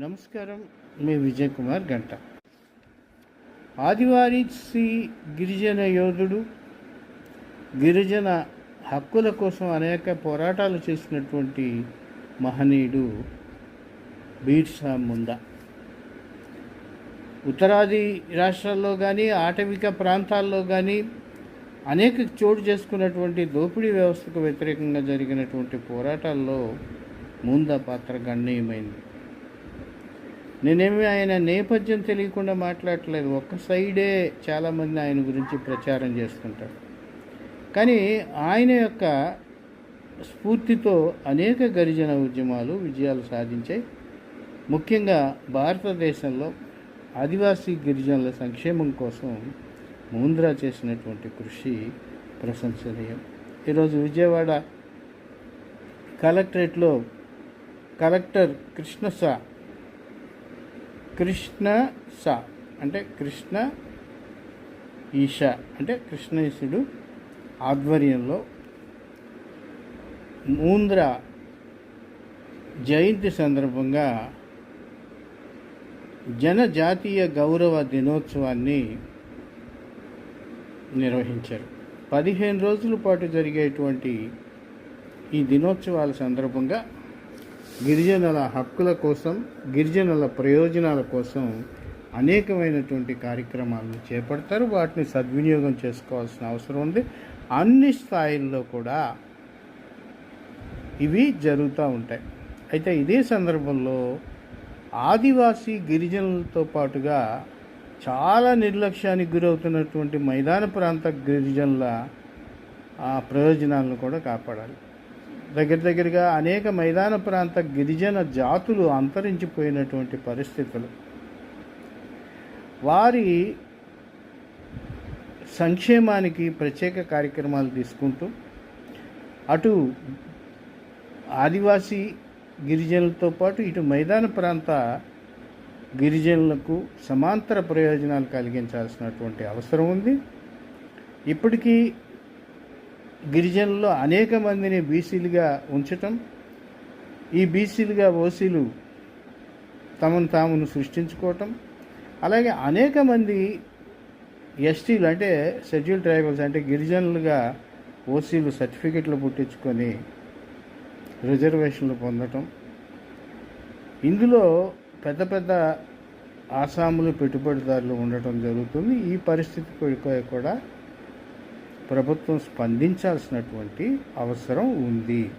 నమస్కారం మీ విజయ్ కుమార్ గంట శ్రీ గిరిజన యోధుడు గిరిజన హక్కుల కోసం అనేక పోరాటాలు చేసినటువంటి మహనీయుడు బీర్సా ముందా ఉత్తరాది రాష్ట్రాల్లో కానీ ఆటవిక ప్రాంతాల్లో కానీ అనేక చోటు చేసుకున్నటువంటి దోపిడీ వ్యవస్థకు వ్యతిరేకంగా జరిగినటువంటి పోరాటాల్లో ముందా పాత్ర గణనీయమైంది నేనేమి ఆయన నేపథ్యం తెలియకుండా మాట్లాడట్లేదు ఒక్క సైడే చాలామంది ఆయన గురించి ప్రచారం చేస్తుంటారు. కానీ ఆయన యొక్క స్ఫూర్తితో అనేక గరిజన ఉద్యమాలు విజయాలు సాధించాయి. ముఖ్యంగా భారతదేశంలో ఆదివాసీ గిరిజనుల సంక్షేమం కోసం ముంద్రా చేసినటువంటి కృషి ప్రశంసనీయం. ఈరోజు విజయవాడ కలెక్టరేట్లో కలెక్టర్ కృష్ణసా కృష్ణ స. అంటే కృష్ణ ఈశ. అంటే కృష్ణేశుడు ఆధ్వర్యంలో మూంద్ర జయంతి సందర్భంగా జనజాతీయ గౌరవ దినోత్సవాన్ని నిర్వహించారు. పదిహేను రోజుల పాటు జరిగేటువంటి ఈ దినోత్సవాల సందర్భంగా గిరిజనుల హక్కుల కోసం గిరిజనుల ప్రయోజనాల కోసం అనేకమైనటువంటి కార్యక్రమాలను చేపడతారు. వాటిని సద్వినియోగం చేసుకోవాల్సిన అవసరం ఉంది. అన్ని స్థాయిల్లో కూడా ఇవి జరుగుతూ ఉంటాయి. అయితే ఇదే సందర్భంలో ఆదివాసీ గిరిజనులతో పాటుగా చాలా నిర్లక్ష్యానికి గురవుతున్నటువంటి మైదాన ప్రాంత గిరిజనుల ప్రయోజనాలను కూడా కాపాడాలి. దగ్గర దగ్గరగా అనేక మైదాన ప్రాంత గిరిజన జాతులు అంతరించిపోయినటువంటి పరిస్థితులు. వారి సంక్షేమానికి ప్రత్యేక కార్యక్రమాలు తీసుకుంటూ అటు ఆదివాసీ గిరిజనులతో పాటు ఇటు మైదాన ప్రాంత గిరిజనులకు సమాంతర ప్రయోజనాలు కలిగించాల్సినటువంటి అవసరం ఉంది. ఇప్పటికీ గిరిజనుల్లో అనేక మందిని బీసీలుగా ఉంచటం ఈ బీసీలుగా ఓసీలు తమను తామును సృష్టించుకోవటం అలాగే అనేక మంది ఎస్టీలు అంటే షెడ్యూల్ ట్రైబల్స్ అంటే గిరిజనులుగా ఓసీలు సర్టిఫికెట్లు పుట్టించుకొని రిజర్వేషన్లు పొందటం. ఇందులో పెద్ద పెద్ద ఆసాములు పెట్టుబడిదారులు ఉండటం జరుగుతుంది. ఈ పరిస్థితి కూడా ప్రభుత్వం స్పందించాల్సినటువంటి అవసరం ఉంది.